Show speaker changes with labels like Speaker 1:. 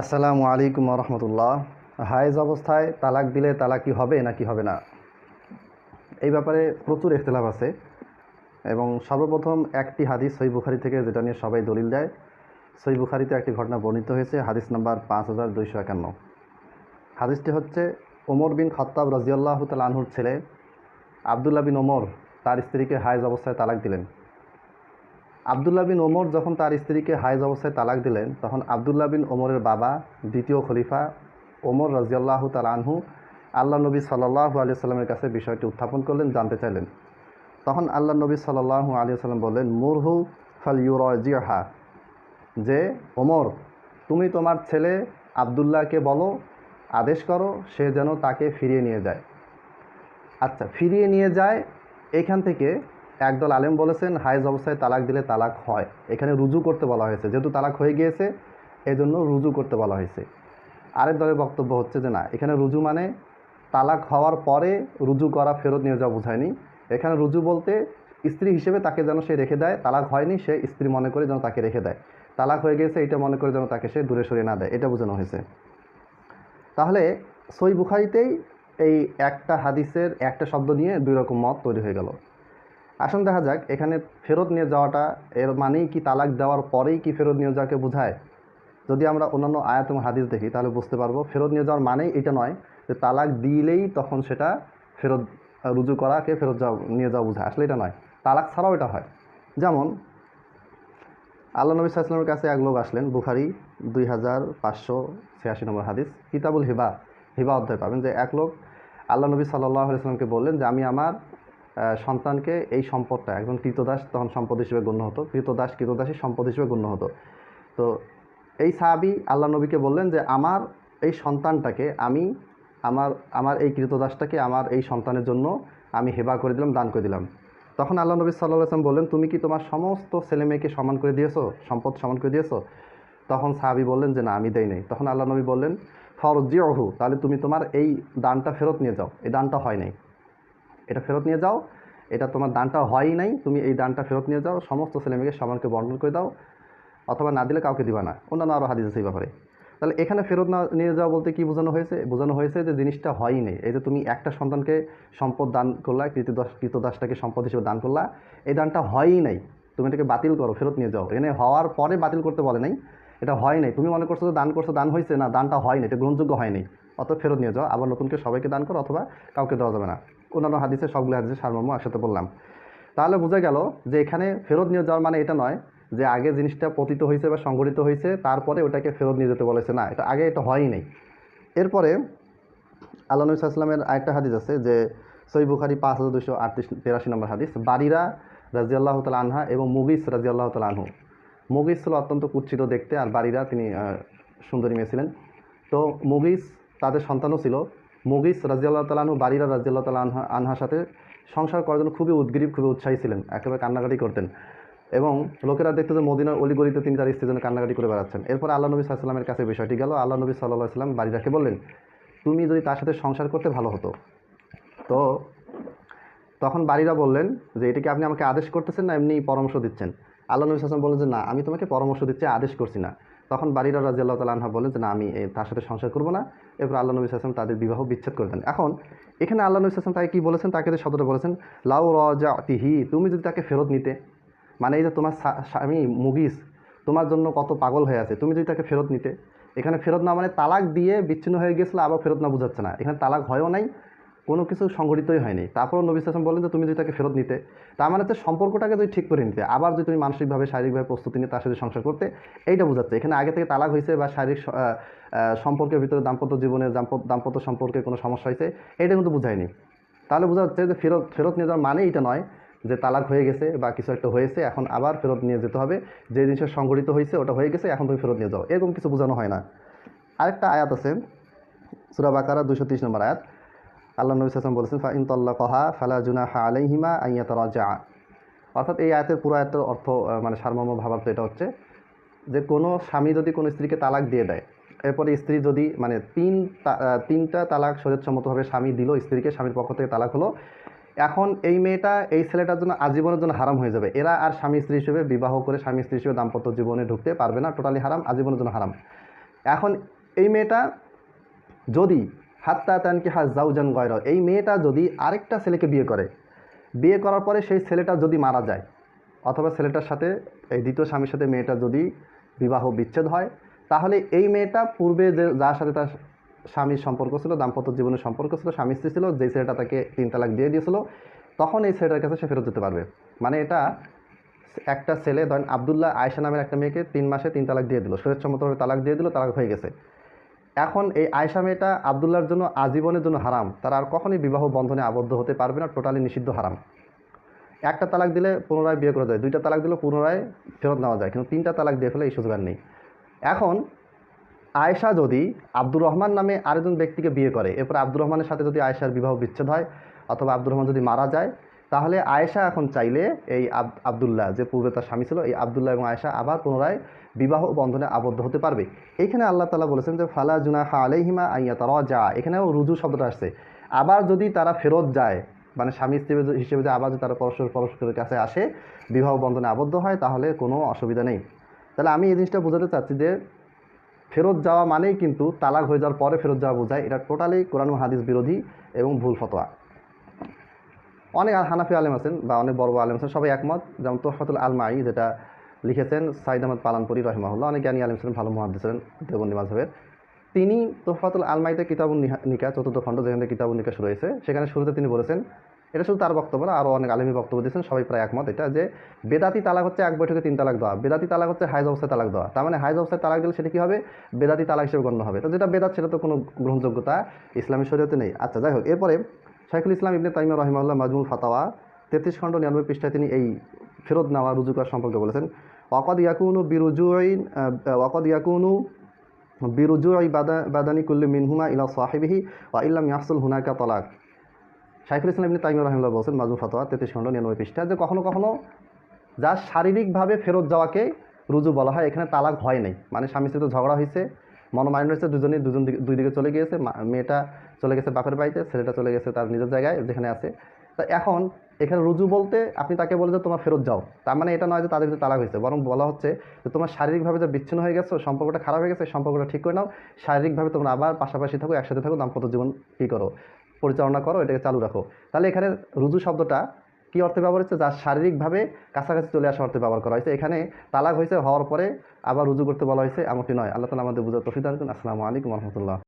Speaker 1: আসসালামু আলাইকুম রহমতুল্লাহ হায়েজ অবস্থায়, তালাক দিলে তালাক হবে নাকি হবে না? এই ব্যাপারে প্রচুর ইখতলাফ আছে এবং সর্বপ্রথম একটি হাদিস সই বুখারি থেকে যেটা নিয়ে সবাই দলিল দেয়। সই বুখারিতে একটি ঘটনা বর্ণিত হয়েছে, হাদিস নাম্বার পাঁচ হাজার দুইশো একান্ন। হাদিসটি হচ্ছে ওমর বিন খত্তাব রাজিয়াল্লাহ তাল আনহুর ছেলে আবদুল্লাহ বিন ওমর, তার স্ত্রীকে হায়েজ অবস্থায় তালাক দিলেন। আবদুল্লাহ বিন ওমর যখন তার স্ত্রীকে হায়েজ অবস্থায় তালাক দিলেন, তখন আবদুল্লাহ বিন ওমরের বাবা, দ্বিতীয় খলিফা ওমর রাজিয়াল্লাহ তাল আনহু আল্লাহ নবী সাল্লাহ আলি সাল্লামের কাছে বিষয়টি উত্থাপন করলেন, জানতে চাইলেন। তখন আল্লাহ নবী সাল্লাহ আলী সাল্লাম বললেন, মুরহু ফাল ইউরজিহা যে, ওমর, তুমি তোমার ছেলে আবদুল্লাহকে বলো, আদেশ করো, সে যেন তাকে ফিরিয়ে নিয়ে যায়। আচ্ছা ফিরিয়ে নিয়ে যায় এইখান থেকে একদল আলেম বলেছেন, হায়েজ অবস্থায় তালাক দিলে তালাক হয়। এখানে রুজু করতে বলা হয়েছে। যেহেতু তালাক হয়ে গিয়েছে, এজন্য রুজু করতে বলা হয়েছে। আরেক দলের বক্তব্য হচ্ছে যে, না, এখানে রুজু মানে তালাক হওয়ার পরে রুজু করা ফেরত নিয়ে যাওয়া বোঝায়নি। এখানে রুজু বলতে স্ত্রী হিসেবে তাকে যেন সে রেখে দেয়, তালাক হয়নি, সে স্ত্রী মনে করে যেন তাকে রেখে দেয়। তালাক হয়ে গেছে এটা মনে করে যেন তাকে সে দূরে সরিয়ে না দেয়, এটা বোঝানো হয়েছে। তাহলে সই বুখারিতেই এই একটা হাদিসের একটা শব্দ নিয়ে দুই রকম মত তৈরি হয়ে গেল। আসুন দেখা যাক, এখানে ফেরত নিয়ে যাওয়াটা এর মানেই কি তালাক দেওয়ার পরেই কি ফেরত নিয়ে যাওয়াকে বোঝায়? যদি আমরা অন্যান্য আয়াত এবং হাদিস দেখি, তাহলে বুঝতে পারব, ফেরত নিয়ে যাওয়ার মানেই এটা নয় যে তালাক দিলেই তখন সেটা ফেরত, রুজু করাকে ফেরত যাওয়া, নিয়ে যাওয়া বোঝায়। আসলে এটা নয়। তালাক ছাড়াও এটা হয়। যেমন, আল্লাহ নবী সাল্লামের কাছে এক লোক আসলেন, বুখারি দুই হাজার পাঁচশো ছিয়াশি নম্বর হাদিস, কিতাবুল হিবা। হিবা অধ্যায় পাবেন যে এক লোক আল্লাহ নবী সাল্লাহ আলাইসলামকে বললেন যে, আমি আমার সন্তানকে এই সম্পদটা, একজন কৃতদাস তখন সম্পদ হিসেবে গণ্য হতো, কৃতদাস, কৃতদাসী সম্পদ হিসেবে গণ্য হতো। তো এই সাহাবি আল্লাহ নবীকে বললেন যে, আমার এই সন্তানটাকে আমি, আমার আমার এই কৃতদাসটাকে আমার এই সন্তানের জন্য আমি হেবা করে দিলাম, দান করে দিলাম। তখন আল্লাহ নবী সাল্লাহ আসলাম বললেন, তুমি কি তোমার সমস্ত ছেলে মেয়েকে সমান করে দিয়েছ? সম্পদ সমান করে দিয়েছ? তখন সাহাবি বললেন যে, না, আমি দেই নাই। তখন আল্লাহ নবী বললেন ফরজিহু তাহলে তুমি তোমার এই দানটা ফেরত নিয়ে যাও। এই দানটা হয় নাই। এটা ফেরত নিয়ে যাও। এটা তোমার দানটা হয়ই নাই, তুমি এই দানটা ফেরত নিয়ে যাও, সমস্ত ছেলেমেয়েকে সমানকে বন্টন করে দাও, অথবা না দিলে কাউকে দিবা না। অন্যান্য আরও হাদিস আছে এই ব্যাপারে। তাহলে এখানে ফেরত না নিয়ে যাওয়া বলতে কি বোঝানো হয়েছে? বোঝানো হয়েছে যে জিনিসটা হয়ই নেই। এই যে তুমি একটা সন্তানকে সম্পদ দান করলা, কৃতদাস, কৃতদাসটাকে সম্পদ হিসেবে দান করলা, এই দানটা হয়ই নাই। তুমি এটাকে বাতিল করো, ফেরত নিয়ে যাও। এখানে হওয়ার পরে বাতিল করতে বলে নাই, এটা হয় নাই। তুমি মনে করছ যে দান করছ, দান হয়েছে, না, দানটা হয় না এটা গ্রহণযোগ্য হয়নি অত ফেরত নিয়ে যাও, আবার নতুনকে সবাইকে দান করো, অথবা কাউকে দেওয়া যাবে না। অন্যান্য হাদিসে সবগুলো হাদিসে সারমর্ম একসাথে বললাম। তাহলে বোঝা গেল যে এখানে ফেরত নিয়ে যাওয়ার মানে এটা নয় যে আগে জিনিসটা পতিত হয়েছে বা সংগঠিত হয়েছে, তারপরে ওটাকে ফেরত নিয়ে যেতে বলেছে। না, এটা আগে এটা হয়ই নেই। এরপরে আল্লাহ নবী সাল্লামের আরেকটা হাদিস আছে যে সই বুখারি পাঁচ হাজার দুশো আটত্রিশ তেরাশি নম্বর হাদিস বাড়িরা রাজিয়াল্লাহ তাল আনহা এবং মুগিস রাজিয়াল্লাহ তাল আনহু। মুগিস ছিল অত্যন্ত কুচ্ছিত দেখতে, আর বাড়িরা তিনি সুন্দরী মেয়ে ছিলেন। তো মুগিস তাদের সন্তানও ছিল মুগিস রাজিয়াল্লাহ তালাহু বাড়িরা রাজিয়াল্লাহ তালা আনহা, আনহার সাথে সংসার করার জন্য খুবই উদ্গ্রীব, খুবই উৎসাহী ছিলেন। একেবারে কান্নাকাটি করতেন। এবং লোকেরা দেখতো যে মদিনার অলিগলিতে তিনি তার স্ত্রীর জন্য কান্নাকাটি করে বেড়াচ্ছেন। এরপর আল্লাহ নবী সাল্লামের কাছে বিষয়টি গেল। আল্লাহ নবী সাল্লাহ সাল্লাম বাড়িরাকে বললেন, তুমি যদি তার সাথে সংসার করতে ভালো হতো, তো তখন বাড়িরা বললেন যে এটাকে আপনি আমাকে আদেশ করতেছেন না এমনি পরামর্শ দিচ্ছেন? আল্লাহ নবী সাল্লাম বললেন যে, না, আমি তোমাকে পরামর্শ দিচ্ছি, আদেশ করছি না। তখন বাড়িরা রাজিয়াল্লাহ তালা আনহা বলেন যে, না, আমি তার সাথে সংসার করব না। এরপর আল্লাহ নবী সাল্লাম তাদের বিবাহ বিচ্ছেদ করে দেন। এখন, এখানে আল্লাহ নবী সাল্লাম তাকে কী বলেছেন? তাকে যে শব্দটা বলেছেন, লাউ রজা তিহি তুমি যদি তাকে ফেরত নিতে মানে এই যে তোমার স্বামী মুগিস, তোমার জন্য কত পাগল হয়ে আছে, তুমি যদি তাকে ফেরত নিতে, এখানে ফেরত না মানে তালাক দিয়ে বিচ্ছিন্ন হয়ে গেছিল আবার ফেরত না বোঝাচ্ছে না। এখানে তালাক হয়ও নাই কোনো কিছু সংঘটিতই হয়নি। তারপরও নবী সাসম বলেন যে, তুমি যদি তাকে ফেরত নিতে, তার মানে হচ্ছে সম্পর্কটাকে যদি ঠিক করে নিতে, আবার যদি তুমি মানসিকভাবে, শারীরিকভাবে প্রস্তুতি নিয়ে তার সাথে সংসার করতে, এইটা বোঝাচ্ছে। এখানে আগে থেকে তালাক হয়েছে বা শারীরিক সম্পর্কের ভিতরে দাম্পত্য জীবনে দাম্পত্য সম্পর্কে কোনো সমস্যা হয়েছে এটা কিন্তু বোঝায়নি। তাহলে বোঝা যাচ্ছে যে, ফেরত ফেরত নিয়ে যাওয়ার মানে এটা নয় যে, তালাক হয়ে গেছে বা কিছু একটা হয়েছে, এখন আবার ফেরত নিয়ে যেতে হবে। যে জিনিসটা সংঘটিত হয়েছে, ওটা হয়ে গেছে, এখন তুমি ফেরত নিয়ে যাও। এরকম কিছু বোঝানো হয় না। আরেকটা আয়াত আছে, সুরা বাকারা দুশো তিরিশ নম্বর আয়াত। আল্লাহ নবী সাসম বলেছেন, ফা ইন তল্লা কহা ফালা জুনাহা আলাইহিমা আইয়া তারা অর্থাৎ এই আয়াতের পুরো আয়াতের অর্থ মানে সারমর্ম ভাবার্থ এটা হচ্ছে যে, কোনো স্বামী যদি কোনো স্ত্রীকে তালাক দিয়ে দেয়, এরপরে স্ত্রী যদি মানে তিন তিনটা তালাক শরীরসম্মতভাবে স্বামী দিল, স্ত্রীকে স্বামীর পক্ষ থেকে তালাক হলো, এখন এই মেয়েটা এই ছেলেটার জন্য আজীবনের জন্য হারাম হয়ে যাবে। এরা আর স্বামী স্ত্রী হিসেবে, বিবাহ করে স্বামী স্ত্রী হিসেবে দাম্পত্য জীবনে ঢুকতে পারবে না, টোটালি হারাম, আজীবনের জন্য হারাম। এখন এই মেয়েটা যদি হাত্তা তানকি হাজ জাউজান গয়র। এই মেয়েটা যদি আরেকটা ছেলেকে বিয়ে করে, বিয়ে করার পরে সেই ছেলেটা যদি মারা যায়, অথবা ছেলেটার সাথে, এই দ্বিতীয় স্বামীর সাথে মেয়েটা যদি বিবাহ বিচ্ছেদ হয়, তাহলে এই মেয়েটা পূর্বে যে, যার সাথে তার স্বামীর সম্পর্ক ছিল, দাম্পত্য জীবনের সম্পর্ক ছিল, স্বামী স্ত্রী ছিল, যেই ছেলেটা তাকে তিন তালাক দিয়ে দিয়েছিল, তখন এই ছেলেটার কাছে সে ফেরত যেতে পারবে। মানে এটা একটা ছেলে, ধরেন আবদুল্লাহ আয়সা নামের একটা মেয়েকে তিন মাসে তিন তালাক দিয়ে দিল। শরীরসম্মতভাবে তালাক দিয়ে দিল, তালাক হয়ে গেছে। এখন এই আয়সা মেয়েটা আবদুল্লাহর জন্য আজীবনের জন্য হারাম। তারা আর কখনই বিবাহ বন্ধনে আবদ্ধ হতে পারবে না, টোটালি নিষিদ্ধ হারাম। একটা তালাক দিলে পুনরায় বিয়ে করা যায়, দুইটা তালাক দিলে পুনরায় ফেরত নেওয়া যায়, কিন্তু তিনটা তালাক দিয়ে ফেলে এই সুযোগ নেই। এখন আয়েশা যদি আব্দুর রহমান নামে আরেকজন ব্যক্তিকে বিয়ে করে, এরপর আব্দুর রহমানের সাথে যদি আয়েশার বিবাহ বিচ্ছেদ হয়, অথবা আব্দুর রহমান যদি মারা যায় তাহলে আয়েশা এখন চাইলে এই আব, আবদুল্লাহ, যে পূর্বে তার স্বামী ছিল, এই আবদুল্লাহ এবং আয়েশা আবার পুনরায় বিবাহ বন্ধনে আবদ্ধ হতে পারবে। এখানে আল্লাহ তালা বলেছেন যে, ফালা জুনাহা আলাইহিমা আইয়া তারা যা এখানেও রুজু শব্দটা আসছে। আবার যদি তারা ফেরত যায় মানে স্বামী স্ত্রী হিসেবে যে আবার যদি তারা পরস্পর, পরস্পরের কাছে আসে, বিবাহ বন্ধনে আবদ্ধ হয়, তাহলে কোনো অসুবিধা নেই। তাহলে আমি এই জিনিসটা বোঝাতে চাচ্ছি যে, ফেরত যাওয়া মানেই কিন্তু তালাক হয়ে যাওয়ার পরে ফেরত যাওয়া বোঝায়। এটা টোটালি কোরআন হাদিস বিরোধী এবং ভুল ফতোয়া। অনেক হানাফি আলেম আছেন বা অনেক বড় আলেম আছেন, সবাই একমত। যেমন তোহফাতুল আলমাই যেটা লিখেছেন সাইদ আহমদ পালানপুরি রহমাহুল্লাহ, অনেক জ্ঞানী আলেম ছিলেন, ভালো মহাদ্দ ছিলেন দেবন্দী মাঝহের তিনি তোহফাতুল আলমাইতে কিতাবুল নিকা, চতুর্থ খণ্ড যেখান থেকে কিতাবুল হয়েছে সেখানে শুরুতে তিনি বলেছেন, এটা শুধু তার বক্তব্য না আরও অনেক আলেমী বক্তব্য দিয়েছেন, সবাই প্রায় একমত এটা, যে বেদাতি তালাক হচ্ছে এক বৈঠকে তিন তালাক দেওয়া, বেদাতি তালাক হচ্ছে হাইজ অবস্থায় তালাক দেওয়া, তার মানে হাইজ অবস্থায় তালাক দিলে সেটা কী হবে? বেদাতি তালাক হিসেবে গণ্য হবে। তো যেটা বেদাত সেটা তো কোনো গ্রহণযোগ্যতা ইসলামী শরীয়তে নেই। আচ্ছা যাই হোক, এরপরে শাইখুল ইসলাম ইবনে তাইমা রহিমাল্লাহ মাজমুল ফাতাওয়া, তেত্রিশ খণ্ড নিরানব্বই পৃষ্ঠায় তিনি এই ফেরত নেওয়া রুজু করার সম্পর্কে বলেছেন। ওয়াকদ ইয়াকুনু বিরুজুইন ওয়াকদ ইয়াকুনু বিরুজুই বাদা, বাদানি কুল্লি মিনহুমা ইলা সাহিবিহি ওয়া ইল্লাম ইয়াহসুল হুনাকা তলাক। শাইখুল ইসলাম ইবনে তাইমা রহিমাল্লাহ বলছেন মাজমুল ফাতাওয়া, তেত্রিশ খণ্ড নিরানব্বই পৃষ্ঠা যে কখনো কখনো যা শারীরিকভাবে ফেরত যাওয়াকে রুজু বলা হয়, এখানে তালাক হয় নাই। মানে স্বামী স্ত্রী তো ঝগড়া হয়েছে মনোমাইন্ড হয়েছে দুজনেই দুজন দিকে- দুই দিকে চলে গিয়েছে মেয়েটা চলে গেছে বাপের বাড়িতে, ছেলেটা চলে গেছে তার নিজের জায়গায় যেখানে আছে। তা এখন এখানে রুজু বলতে আপনি তাকে বলে যে তোমার ফেরত যাও। তার মানে এটা নয় যে তাদের তালাক হয়েছে, বরং বলা হচ্ছে যে তোমার শারীরিকভাবে যে বিচ্ছিন্ন হয়ে গেছো, সম্পর্কটা খারাপ হয়ে গেছে, সম্পর্কটা ঠিক করে নাও, শারীরিকভাবে তোমরা আবার পাশাপাশি থাকো, একসাথে থাকো, দাম্পত্য জীবন কী করো, পরিচালনা করো, এটাকে চালু রাখো। তাহলে এখানে রুজু শব্দটা কী অর্থে ব্যবহার হচ্ছে? যা শারীরিকভাবে কাছাকাছি চলে আসা অর্থে ব্যবহার করা হয়েছে। এখানে তালাক হয়েছে হওয়ার পরে আবার রুজু করতে বলা হয়েছে, এমনটি নয়। আল্লাহ তালা আমাদের বুঝার তফিদান আসসালামু আলাইকুম রহমতুল্লাহ।